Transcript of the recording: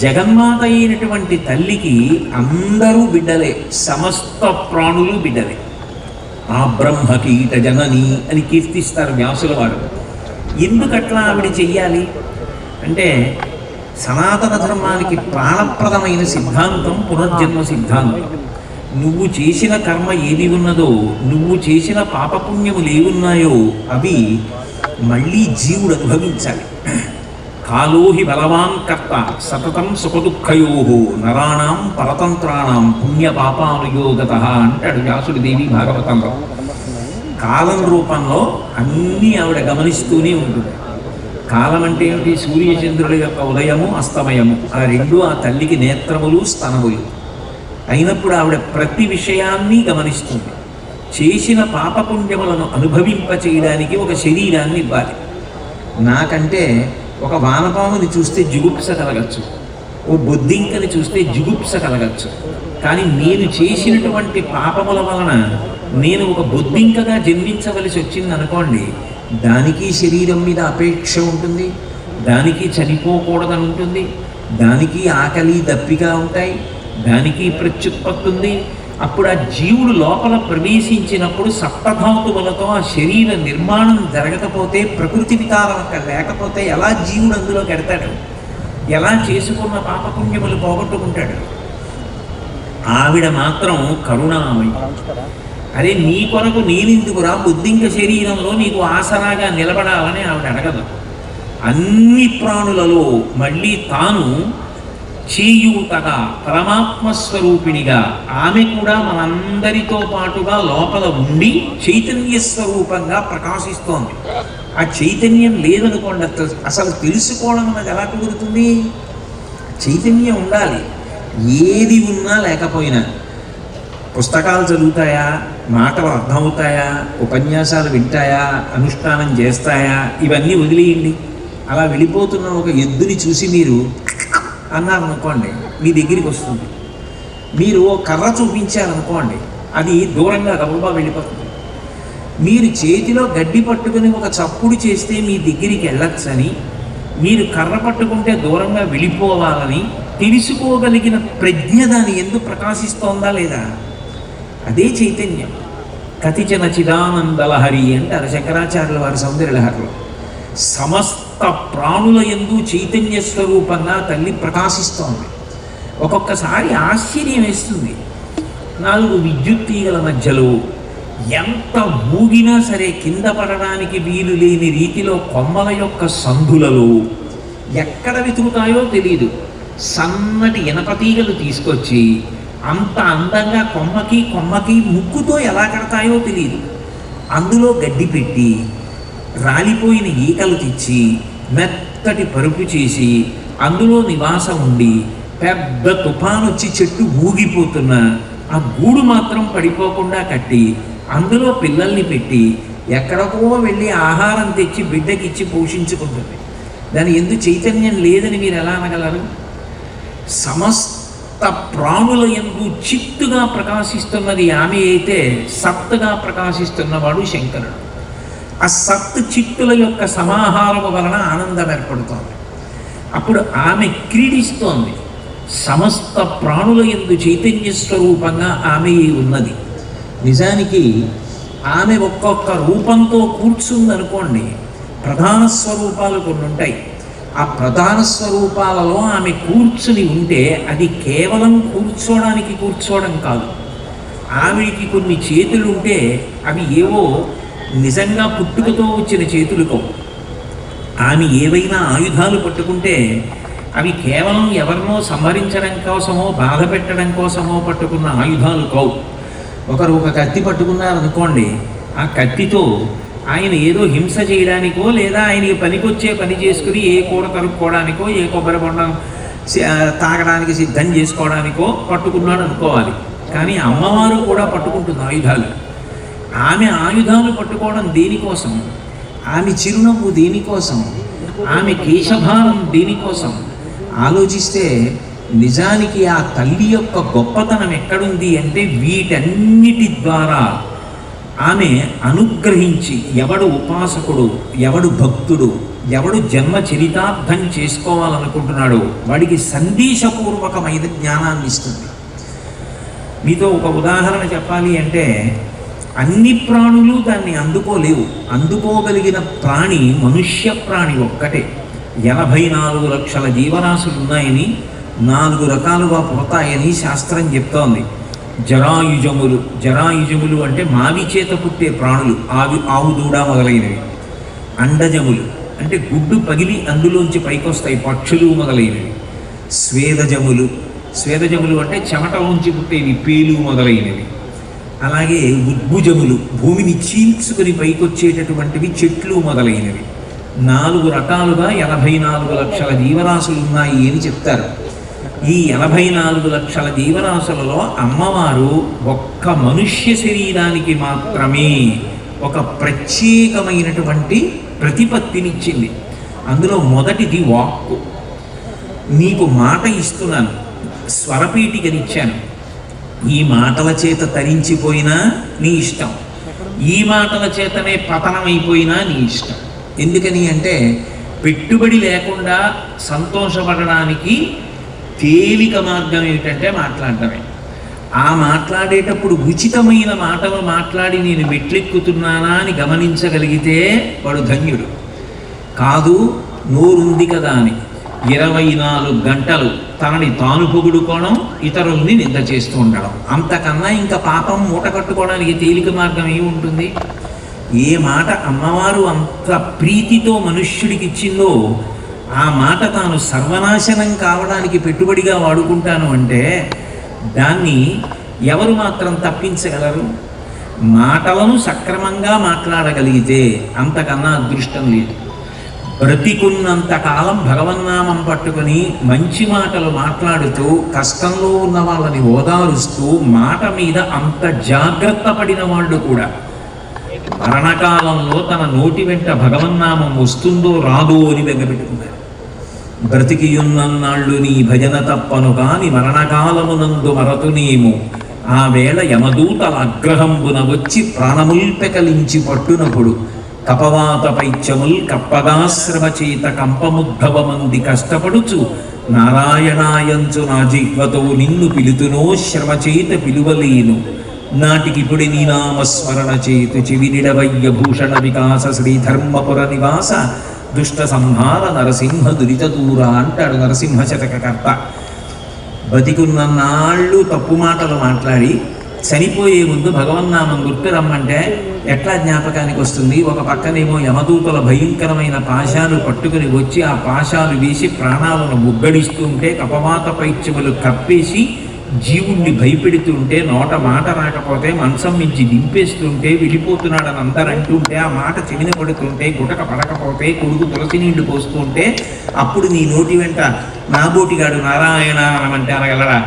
జగన్మాత అయినటువంటి తల్లికి అందరూ బిడ్డలే సమస్త ప్రాణులు బిడ్డలే. ఆ బ్రహ్మకీట జనని అని కీర్తిస్తారు వ్యాసుల వారు ఎందుకట్లా ఆవిడ చెయ్యాలి? అంటే సనాతన ధర్మానికి ప్రాణప్రదమైన సిద్ధాంతం పునర్జన్మ సిద్ధాంతం. నువ్వు చేసిన కర్మ ఏది ఉన్నదో నువ్వు చేసిన పాపపుణ్యములు ఏవున్నాయో అవి మళ్ళీ జీవుడు అనుభవించాలి. కాలోహి బలవాన్ కర్త సతతం సుఖదుఃఖయో నరాణం పరతంత్రాణం పుణ్యపాపానుయోగత అంటాడు వ్యాసుడి దేవి భాగవతంలో కాలం రూపంలో అన్నీ ఆవిడ గమనిస్తూనే ఉంటుంది. కాలం అంటే ఏమిటి? సూర్యచంద్రుల యొక్క ఉదయము అస్తమయము. ఆ రెండు ఆ తల్లికి నేత్రములు స్తనములు. అయినప్పుడు ఆవిడ ప్రతి విషయాన్ని గమనిస్తుంది. చేసిన పాపపుణ్యములను అనుభవింప చేయడానికి ఒక శరీరాన్ని ఇవ్వాలి. నాకంటే ఒక వానపాముని చూస్తే జుగుప్స కలగచ్చు. ఓ బొద్దింకని చూస్తే జుగుప్స కలగచ్చు. కానీ నేను చేసినటువంటి పాపముల వలన నేను ఒక బొద్దింకగా జన్మించవలసి వచ్చింది అనుకోండి దానికి శరీరం మీద అపేక్ష ఉంటుంది దానికి చనిపోకూడదని ఉంటుంది దానికి ఆకలి దప్పిగా ఉంటాయి దానికి ప్రత్యుత్పత్తి ఉంది అప్పుడు ఆ జీవుడు లోపల ప్రవేశించినప్పుడు సప్తధాతువులతో ఆ శరీర నిర్మాణం జరగకపోతే ప్రకృతి వికారం అక్కడ లేకపోతే ఎలా జీవుడు అందులో గడతాడు ఎలా చేసుకున్న పాపపుణ్యములు పోగొట్టుకుంటాడు? ఆవిడ మాత్రం కరుణామయి. అరే నీ కొరకు నేనెందుకురా? బుద్ధింక శరీరంలో నీకు ఆసరాగా నిలబడాలని ఆవిడ అడగదు. అన్ని ప్రాణులలో మళ్ళీ తాను చేయూతగా పరమాత్మ స్వరూపిణిగా ఆమె కూడా మనందరితో పాటుగా లోపల ఉండి చైతన్య స్వరూపంగా ప్రకాశిస్తోంది. ఆ చైతన్యం లేదనుకోండి అసలు- అసలు తెలుసుకోవడం అన్నది ఎలా కుదురుతుంది? చైతన్యం ఉండాలి. ఏది ఉన్నా లేకపోయినా. పుస్తకాలు చదువుతాయా? మాటలు అర్థమవుతాయా? ఉపన్యాసాలు వింటాయా? అనుష్ఠానం చేస్తాయా? ఇవన్నీ వదిలేయండి. అలా వెళ్ళిపోతున్న ఒక ఎద్దుని చూసి మీరు అన్నారనుకోండి మీ దగ్గరికి వస్తుంది. మీరు ఓ కర్ర చూపించారనుకోండి అది దూరంగా గబగబా వెళ్ళిపోతుంది. మీరు చేతిలో గడ్డి పట్టుకుని ఒక చప్పుడు చేస్తే మీ దగ్గరికి వెళ్ళొచ్చని మీరు కర్ర పట్టుకుంటే దూరంగా వెళ్ళిపోవాలని తెలుసుకోగలిగిన ప్రజ్ఞ దాని ఎందుకు ప్రకాశిస్తోందా లేదా? అదే చైతన్యం. కతిచన చిదానందలహరి అంటారు శంకరాచార్యుల వారి సౌందర్యలహరిలో. సమస్త ప్రాణుల ఎందు చైతన్య స్వరూపంగా తల్లి ప్రకాశిస్తోంది. ఒక్కొక్కసారి ఆశ్చర్యం వేస్తుంది. నాలుగు విద్యుత్ తీగల మధ్యలో ఎంత ఊగినా సరే కింద పడడానికి వీలు లేని రీతిలో కొమ్మల యొక్క సందులలో ఎక్కడ వెతుకుతాయో తెలియదు సన్నటి ఇనప తీగలు తీసుకొచ్చి అంత అందంగా కొమ్మకి కొమ్మకి ముక్కుతో ఎలా కడతాయో తెలియదు అందులో గడ్డి పెట్టి రాలిపోయిన ఈకలు తెచ్చి మెత్తటి పరుపు చేసి అందులో నివాసం ఉండి పెద్ద తుఫాను వచ్చి చెట్టు ఊగిపోతున్న ఆ గూడు మాత్రం పడిపోకుండా కట్టి అందులో పిల్లల్ని పెట్టి ఎక్కడికో వెళ్ళి ఆహారం తెచ్చి బిడ్డకిచ్చి పోషించుకుంటుంది. దాని ఎందు చైతన్యం లేదని మీరు ఎలా అనగలరు? సమస్త ప్రాణుల ఎందు చిత్తుగా ప్రకాశిస్తున్నది ఆమె అయితే సత్తుగా ప్రకాశిస్తున్నవాడు శంకరుడు. ఆ సత్తు చిట్టుల యొక్క సమాహారము వలన ఆనందం ఏర్పడుతోంది. అప్పుడు ఆమె క్రీడిస్తోంది. సమస్త ప్రాణుల ఎందు చైతన్య స్వరూపంగా ఆమె ఉన్నది. నిజానికి ఆమె ఒక్కొక్క రూపంతో కూర్చుందనుకోండి ప్రధాన స్వరూపాలు కొన్ని ఉంటాయి ఆ ప్రధాన స్వరూపాలలో ఆమె కూర్చుని ఉంటే అది కేవలం కూర్చోడానికి కూర్చోవడం కాదు. ఆమెకి కొన్ని చేతులు ఉంటే అవి ఏవో నిజంగా పుట్టుకతో వచ్చిన చేతులతో ఆమె ఏవైనా ఆయుధాలు పట్టుకుంటే అవి కేవలం ఎవరినో సంహరించడం కోసమో బాధ పెట్టడం కోసమో పట్టుకున్న ఆయుధాలు కావు. ఒకరు ఒక కత్తి పట్టుకున్నారనుకోండి ఆ కత్తితో ఆయన ఏదో హింస చేయడానికో లేదా ఆయనకి పనికొచ్చే పని చేసుకుని ఏ కూర కరుక్కోవడానికో ఏ కొబ్బరి బొండం తాగడానికి సిద్ధం చేసుకోవడానికో పట్టుకున్నాడు అనుకోవాలి కానీ అమ్మవారు కూడా పట్టుకుంటుంది ఆయుధాలు. ఆమె ఆయుధాలు పట్టుకోవడం దేనికోసం ఆమె చిరునవ్వు దేనికోసం ఆమె కేశభారం దేనికోసం. ఆలోచిస్తే నిజానికి ఆ తల్లి యొక్క గొప్పతనం ఎక్కడుంది అంటే వీటన్నిటి ద్వారా ఆమె అనుగ్రహించి ఎవడు ఉపాసకుడు ఎవడు భక్తుడు ఎవడు జన్మ చరితార్థం చేసుకోవాలనుకుంటున్నాడు వాడికి సందేశపూర్వకమైన జ్ఞానాన్ని ఇస్తుంది. మీతో ఒక ఉదాహరణ చెప్పాలి అంటే అన్ని ప్రాణులు దాన్ని అందుకోలేవు. అందుకోగలిగిన ప్రాణి మనుష్య ప్రాణి ఒక్కటే. ఎనభై నాలుగు లక్షల జీవరాశులు ఉన్నాయని నాలుగు రకాలుగా పోతాయని శాస్త్రం చెప్తోంది. జరాయుజములు జరాయుజములు అంటే మావి చేత పుట్టే ప్రాణులు ఆవి ఆవు దూడ మొదలైనవి. అండజములు అంటే గుడ్డు పగిలి అందులోంచి పైకొస్తాయి పక్షులు మొదలైనవి. స్వేదజములు స్వేదజములు అంటే చెమటలోంచి పుట్టేవి పేలు మొదలైనవి. అలాగే ఉద్భుజములు భూమిని చీల్చుకుని పైకొచ్చేటటువంటివి చెట్లు మొదలైనవి. నాలుగు రకాలుగా ఎనభై నాలుగు లక్షల జీవరాశులు ఉన్నాయి అని చెప్తారు. ఈ ఎనభై నాలుగు లక్షల జీవరాశులలో అమ్మవారు ఒక్క మనుష్య శరీరానికి మాత్రమే ఒక ప్రత్యేకమైనటువంటి ప్రతిపత్తినిచ్చింది. అందులో మొదటిది వాక్కు. నీకు మాట ఇస్తున్నాను స్వరపీటికనిచ్చాను ఈ మాటల చేత తరించిపోయినా నీ ఇష్టం. ఈ మాటల చేతనే పతనమైపోయినా నీ ఇష్టం. ఎందుకని అంటే పెట్టుబడి లేకుండా సంతోషపడడానికి తేలిక మార్గం ఏమిటంటే మాట్లాడటమే. ఆ మాట్లాడేటప్పుడు ఉచితమైన మాటలు మాట్లాడి నేను మెట్లెక్కుతున్నానా అని గమనించగలిగితే వాడు ధన్యుడు. కాదు నోరుంది కదా అని. ఇరవై నాలుగు గంటలు తనని తాను పొగుడుకోవడం ఇతరుల్ని నింద చేస్తూ ఉండడం. అంతకన్నా ఇంకా పాపం మూట కట్టుకోవడానికి తేలిక మార్గం ఏముంటుంది? ఏ మాట అమ్మవారు అంత ప్రీతితో మనుష్యుడికి ఇచ్చిందో ఆ మాట తాను సర్వనాశనం కావడానికి పెట్టుబడిగా వాడుకుంటాను అంటే దాన్ని ఎవరు మాత్రం తప్పించగలరు? మాటలను సక్రమంగా మాట్లాడగలిగితే అంతకన్నా అదృష్టం లేదు. బ్రతికున్నంత కాలం భగవన్నామం పట్టుకొని మంచి మాటలు మాట్లాడుతూ కష్టంలో ఉన్న వాళ్ళని ఓదారుస్తూ మాట మీద అంత జాగ్రత్త పడిన వాళ్ళు కూడా. మరణకాలంలో తన నోటి వెంట భగవన్నామం వస్తుందో రాదో అని బెంగపెట్టుకున్నారు బ్రతికియున్నన్నాళ్ళు నీ భజన తప్పను కాని మరణకాలమునందు మరతునేము ఆ వేళ యమదూతల అగ్రహంబున వచ్చి ప్రాణముల్పెకలించి పట్టునప్పుడు కపవాత పైత్యముల్ కప్పగాశ్రమ చేత కంపముద్భవమంది కష్టపడుచు నారాయణాయంచు నా జిహ్వతో నిన్ను పిలుతునో శ్రమచేత పిలువలేను. నాటికిపుడి నీ నామస్మరణ చేతు చెవినిడవయ్య భూషణ వికాస శ్రీధర్మపుర నివాస దుష్ట సంహార నరసింహ దురిత దూర అంటాడు నరసింహ శతకకర్త. బతికున్న నాళ్ళు తప్పు మాటలు మాట్లాడి చనిపోయే ముందు భగవన్నామం గుర్తు రమ్మంటే ఎట్లా జ్ఞాపకానికి వస్తుంది? ఒక పక్కనేమో యమదూతల భయంకరమైన పాశాలు పట్టుకుని వచ్చి ఆ పాశాలు వేసి ప్రాణాలను ముగ్గడిస్తుంటే కపవాత పైత్యములు కప్పేసి జీవుణ్ణి భయపెడుతుంటే నోట మాట రాకపోతే మంచం మించి దింపేస్తుంటే వెళ్ళిపోతున్నాడని అందరు అంటుంటే ఆ మాట చెవిన పడుతుంటే గుటక పడకపోతే కొడుకు తులసి నీళ్ళు పోస్తుంటే అప్పుడు నీ నోటి వెంట నాబోటిగాడు నారాయణ అనమంటే అనగలరా